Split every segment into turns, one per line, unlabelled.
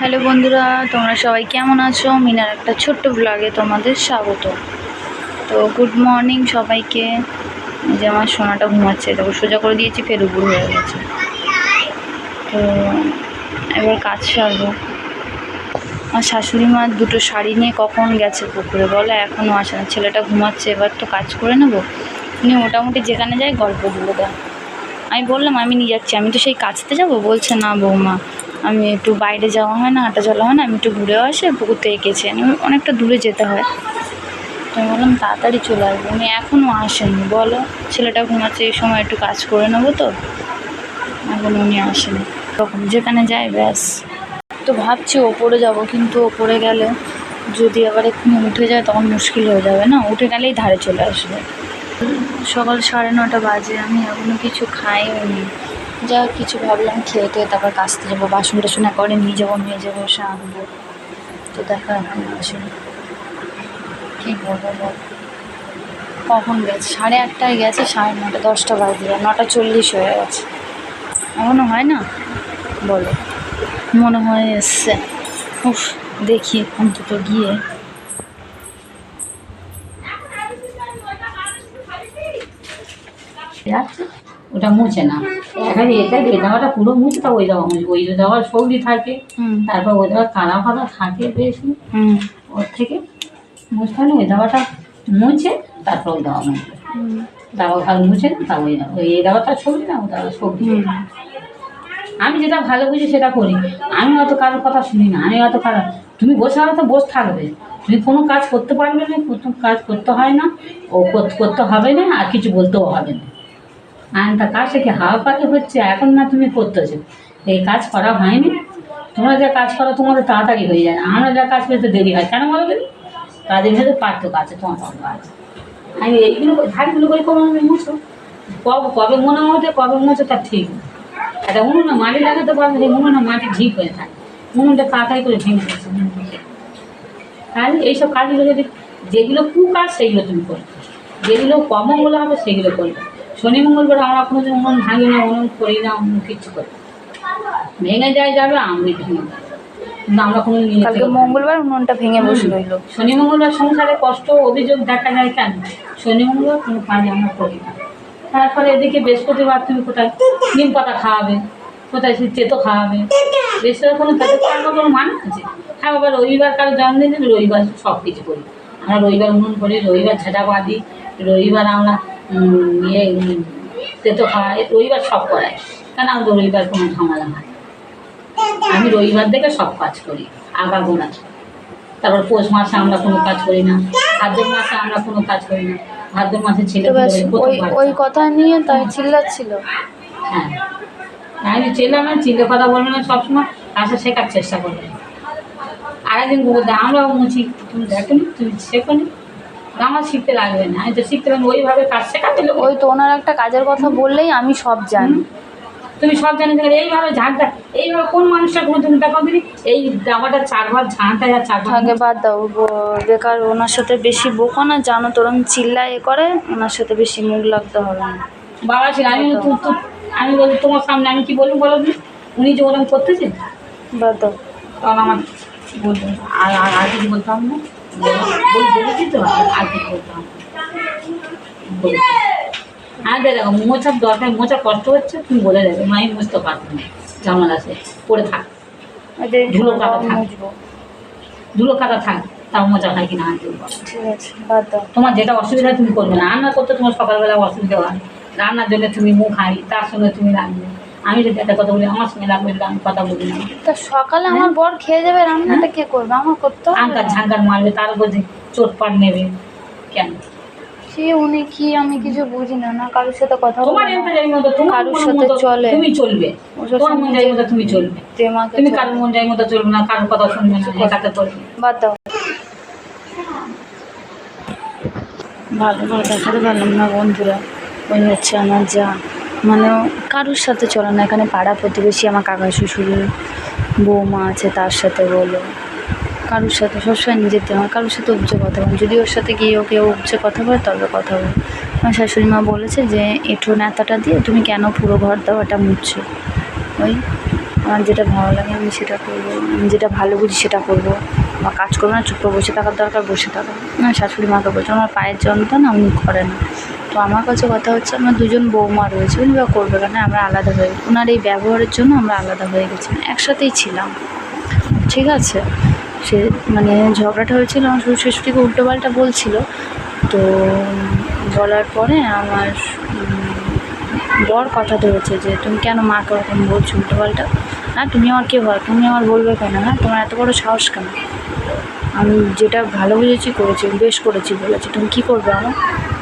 Hello বন্ধুরা, তোমরা সবাই কেমন আছো? মিনার একটা ছোট্ট ব্লগে তোমাদের স্বাগত। তো গুড মর্নিং সবাইকে। যে আমার সোনাটা ঘুমাচ্ছে তারপর সোজা করে দিয়েছি, ফের উপর হয়ে গেছে। তো এবার কাজ সারবো। আমার শাশুড়ি মা দুটো শাড়ি নিয়ে কখন গেছে পুকুরে, বলে? এখনও আসে না। ছেলেটা ঘুমাচ্ছে, এবার তো কাজ করে নেব? উনি মোটামুটি যেখানে যায় গল্প বলে দেয়। আমি বললাম, আমি নিয়ে যাচ্ছি। আমি তো সেই কাচতে যাব? বলছে, না বৌমা। আমি একটু বাইরে যাওয়া হয় না, হাঁটা চলা হয় না, আমি একটু ঘুরেও আসে, পুকুর থেকে গেছি আমি অনেকটা দূরে যেতে হয়। তো আমি বললাম, তাড়াতাড়ি চলে আসব। উনি এখনও আসেনি বলো, ছেলেটা ঘুমাচ্ছে, এই সময় একটু কাজ করে নেব তো। এখন উনি আসেনি তখন যেখানে যায়, ব্যাস। তো ভাবছি ওপরে যাব, কিন্তু ওপরে গেলে যদি আবার এক্ষুনি উঠে যায়, তখন মুশকিল হয়ে যাবে না? উঠে গেলেই ধারে চলে আসবে। সকাল সাড়ে নটা বাজে, আমি এখনও কিছু খাইও নি। যা কিছু ভাবলাম, খেয়ে টেয়ে তারপর কাচতে যাব বাসন টাসন একবারে নিয়ে যাব নিয়ে যাব এসে আনব তো দেখা এখন আসেনি কী বলব বল? কখন গেছে? সাড়ে আটটায় গেছে, সাড়ে নটা, দশটা বাজে নটা চল্লিশ হয়ে গেছে। এখনও হয় না? বলো। মনে হয় এসছে। উফ, দেখি অন্তত গিয়ে।
ওটা মুছে না। এখানে এটা এই জায়গাটা পুরো মুছে তা ওই জায়গা মুছে ওই জায়গায় সবজি থাকে তারপর ওই জায়গায় কাদা ফাদা থাকে বেশি। ওর থেকে মুছতে হলে ওই জায়গাটা মুছে তারপর ওই জায়গা মুছবে। জায়গা ভালো মুছে তা ওই ওই এই জায়গাটা সবজি না ওই জায়গা সবজি আমি যেটা ভালো বুঝি সেটা করি। আমি অত কারোর কথা শুনি না আমি অত কারও তুমি বসে হয়তো বসে থাকবে। তুমি কোনো কাজ করতে পারবে না কোনো কাজ করতে হয় না ও কর- করতে হবে না আর কিছু বলতেও হবে না। আইনটা কাজ থেকে হাওয়া পাকে হচ্ছে? এখন না তুমি করতেছো এই কাজ করা হয়নি। তোমরা যা কাজ করো, তোমাদের তাড়াতাড়ি হয়ে যায়। আমরা যা কাজ করতে দেরি হয়। কেন বলো দিন তাদের ভেতরে পার্থক্য আছে, তোমার পার্থক্য আছে আমি এইগুলো ধারগুলো করে কোনো আমি মুছো কবে কবে মনে হতে কবে মুছো তার ঠিক। একটা উনুনে মাটি লাগাতে পারবে উনুনে মাটি ঠিক হয়ে থাকে। উনুনটা তাড়াতাড়ি করে ভেঙে যাচ্ছে তাহলে এইসব কাজগুলো যদি যেগুলো কু কাজ সেগুলো তুমি করবে যেগুলো কমঙ্গল হবে সেগুলো করবে। শনি মঙ্গলবার আমরা কোনো দিন উনুন ভাঙি না উনুন করি না উনুন কিচ্ছু করি। ভেঙে যায় যাবে আমি ভেঙে যাবে। কিন্তু আমরা কোনো
কালকে মঙ্গলবার উনুনটা ভেঙে বসে রইল।
শনি মঙ্গলবার সংসারে কষ্ট অভিযোগ দেখা যায় কেন? শনি মঙ্গলবার কোনো কাজ আমরা করি না। তারপরে এদিকে বৃহস্পতিবার তুমি কোথায়? নিম পাতা খাওয়াবে কোথায় সে তেতো খাওয়াবে? বৃহস্পতিবার কোনো তেতো খাওয়ানোর কোনো মানে আছে? হ্যাঁ বাবা রবিবার কারও জন্মদিন রবিবার সব কিছু করি। আমরা রবিবার উনুন করি রবিবার ঝাঁটা বাঁধি রবিবার আমরা ইয়ে তেতো খাওয়াই রবিবার সব করাই কেন আমাদের রবিবার কোনো ঝামেলা হয় আমি রবিবার থেকে সব কাজ করি আগা গোড়া। তারপর পৌষ মাসে আমরা কোনো কাজ করি না ভাদ্র মাসে আমরা কোনো কাজ করি না। ভাদ্র মাসে ছেলে
ওই কথা নিয়ে তাই চিল্লাচ্ছিল।
হ্যাঁ। আমি ছেলে আমার চিল্লে কথা বলবে না সবসময় কাজটা শেখার চেষ্টা করবে। আরেকদিন বলতে আমরাও মুছি তুমি দেখো নি তুমি শেখো নি আমার শিখতে লাগবে না। আমি তো শিখতে পারি ওইভাবে কাজ শেখাতে
ওই তো ওনার একটা কাজের কথা বললেই আমি সব জানি।
তুমি সব জানি যে এইভাবে ঝাঁটটা এইভাবে কোন মানুষটা কোনো তুমি দেখো দিদি এই জামাটা চারবার ঝাঁটা আর চারবার
আগে বাদ দাও। বেকার ওনার সাথে বেশি বোকো না জানো তোরম চিল্লা এ করে ওনার সাথে বেশি মুখ লাগতে হবে না।
বাবা ছিল আমি আমি বলি তোমার সামনে আমি কি বলব বলো? উনি যে ওরকম করতেছে?
বাদ দাও।
তখন আমার আর আর আর কিছু বলতাম না। হ্যাঁ দেখো মোচার দরকার মোচার কষ্ট হচ্ছে তুমি বলে দেবে মাই মুছতে পারব না জামাল আছে পড়ে থাক ধুলো কাটা থাক। ধুলো কাটা থাক তাও মোচা খাই কিনা আনতে তোমার যেটা অসুবিধা তুমি করবে না রান্না করতে তোমার সকালবেলা অসুবিধা হয় রান্নার জন্য তুমি মুখ হাই তার সঙ্গে তুমি রাখবে আমি যদি একটা কথা বলি আমার সঙ্গে রাখবে আমি কথা বলি না।
তা সকালে আমার বর খেয়ে যাবে রান্নাটা কে করবে? আমার করতে
আঙ্কার ঝাঙ্কার মারবে তার উপর যে চোটপাট নেবে। কেন?
সে উনি কি আমি কিছু বুঝি না না কারোর সাথে কথা
তোমার
বলি
মতো তোমার
কারোর সাথে চলে।
তুমি চলবে। তোমার মন যাই মতো তুমি চলবে। তুমি। কারোর মন যাই মতো চলবে না কারোর কথা শুনবে না একাতে চলবে
বাদ দাও। ভালো করে দেখাতে পারলাম না বন্ধুরা। ওই হচ্ছে আমার যা মানে কারোর সাথে চলে না, এখানে পাড়া প্রতিবেশী আমার কাকা শ্বশুর বৌমা আছে, তার সাথে বলো। কারোর সাথে, সবসময় নিজের আমার কারোর সাথে উপচে কথা বলে। যদি ওর সাথে গিয়ে ওকে উপচে কথা বলে, তবে কথা বলে। আমার শাশুড়ি মা বলেছে যে, এঁঠো নেতাটা দিয়ে তুমি কেন পুরো ঘর দেওয়াটা মুছছো? ওই আমার যেটা ভালো লাগে আমি সেটা করব। আমি যেটা ভালো বুঝি সেটা করব। বা কাজ করব না চুপ বসে থাকার দরকার, বসে থাকা। না শাশুড়ি মাকে বলছে, আমার পায়ের যন্ত্রণা উনি করে না। তো আমার কাছে কথা হচ্ছে আমার দুজন বৌমা রয়েছে, উনি বা করবে কেন? আমরা আলাদা হয়ে ওনার এই ব্যবহারের জন্য আমরা আলাদা হয়ে গেছি একসাথেই ছিলাম। ঠিক আছে? সে মানে ঝগড়াটা হয়েছিল, আমার শ্বশুর শাশুড়িকে উল্টোপাল্টা বলছিল। তো বলার পরে আমার বর কথা ধরেছে যে, তুমি কেন মাকে ওরকম বলছো উল্টোপাল্টা হ্যাঁ তুমি আমার কে হয়? তুমি আমার বলবে কেন? হ্যাঁ তোমার এত বড় সাহস কেন? আমি যেটা ভালো বুঝেছি করেছি, বেশ করেছি, বলেছি। তুমি কী করবে আমার?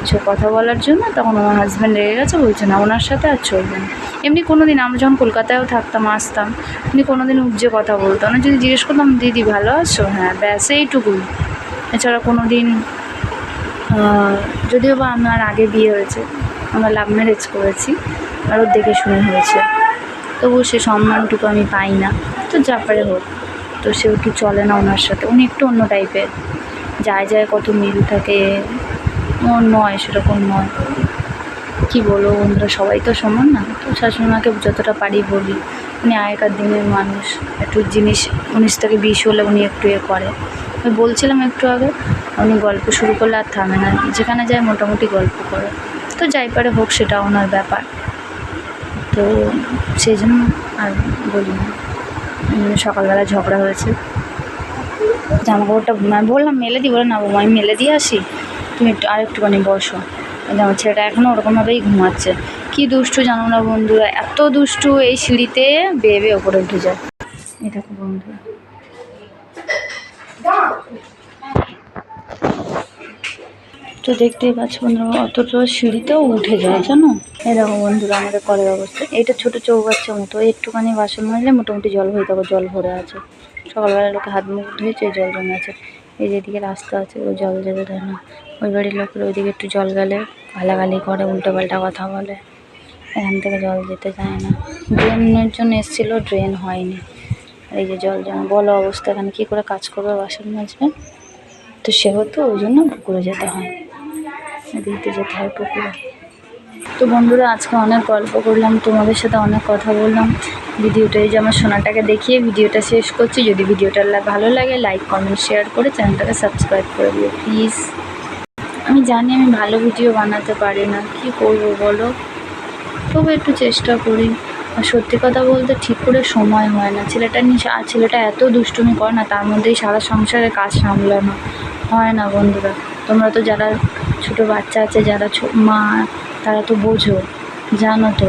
সে কথা বলার জন্য তখন আমার হাজব্যান্ড রেগে গেছে, বলছে, না, ওনার সাথে আর চলবে না। এমনি কোনো দিন আমরা যখন কলকাতায়ও থাকতাম, আসতাম উনি কোনো দিন উপজে কথা বলতো না যদি জিজ্ঞেস করতাম, দিদি, ভালো আছো? হ্যাঁ ব্যাস, এইটুকুই। এছাড়া কোনো দিন যদিও বা আমার আগে বিয়ে হয়েছে, আমরা লাভ ম্যারেজ করেছি, আর ওর দেখে শুনে হয়েছে। তবুও সে সম্মানটুকু আমি পাই না। তো যা পারে হোক, তো সেও কি চলে না ওনার সাথে? উনি একটু অন্য টাইপের যায় যায়, কত মিল থাকে নয় সেরকম নয় কী বলব বন্ধুরা, সবাই তো সমান না। তো শাশুড়িমাকে যতটা পারি বলি। উনি আগেকার দিনের মানুষ। একটু জিনিস উনিশ থেকে বিশ হলে উনি একটু এ করে। আমি বলছিলাম একটু আগে, উনি গল্প শুরু করলে আর থামে না। যেখানে যায় মোটামুটি গল্প করে। তো যাই পারে হোক সেটা ওনার ব্যাপার। তো সেই জন্য আর বলি না। সকালবেলা ঝগড়া হয়েছে। জামা কাপড়টা বললাম, মেলে দিই বলে, না বাবা আমি মেলে দিয়ে আসি। তুমি একটু আর একটুখানি বসো কিন্তু আমার ছেলেটা এখনও ওরকমভাবেই ঘুমাচ্ছে। কি দুষ্টু জানো না বন্ধুরা, এত দুষ্টু এই সিঁড়িতে বেয়ে বেয়ে ওপরে উঠে যায়। দেখো বন্ধুরা। তো দেখতেই পাচ্ছ বন্ধুরা, অতটা সিঁড়িতেও উঠে যায়, জানো? দেখো বন্ধুরা, আমাদের কলের অবস্থা। এটা ছোটো চৌবাচ্চার মতো একটুখানি বাসন মাজলে মোটামুটি জল হয়ে যাবে, জল ভরে আছে। সকালবেলা লোকে হাত মুখ ধুয়েছে জল জমে আছে। এই যেদিকে রাস্তা আছে, ও জল যেতে দেয় না? ওই বাড়ির লোকের ওইদিকে একটু জল গেলে, গালাগালি করে উল্টো পাল্টা কথা বলে। এখান থেকে জল যেতে চায় না। ড্রেনের জন্য এসেছিল, ড্রেন হয়নি। এই যে জল জমা, বলো অবস্থা এখানে, কী করে কাজ করবে বাসন মাজবে? তো সেহেতু ওই জন্য পুকুরে যেতে হয়। এদিকে যেতে হয় পুকুরে। তো বন্ধুরা, আজকে অনেক গল্প করলাম, তোমাদের সাথে অনেক কথা বললাম। ভিডিওটা এই যে আমার সোনাটাকে দেখিয়ে ভিডিওটা শেষ করছি। যদি ভিডিওটা ভালো লাগে লাইক কমেন্ট শেয়ার করে চ্যানেলটাকে সাবস্ক্রাইব করে দিও প্লিজ আমি জানি আমি ভালো ভিডিও বানাতে পারি না। কি করব বলো? তবু একটু চেষ্টা করি। আর সত্যি কথা বলতে ঠিক করে সময় হয় না। ছেলেটা নিয়ে আর ছেলেটা এত দুষ্টুমি করে না, তার মধ্যেই সারা সংসারে কাজ সামলানো হয় না বন্ধুরা। তোমরা তো যারা ছোটো বাচ্চা আছে, যারা মা, তারা তো বোঝো, জানো তো।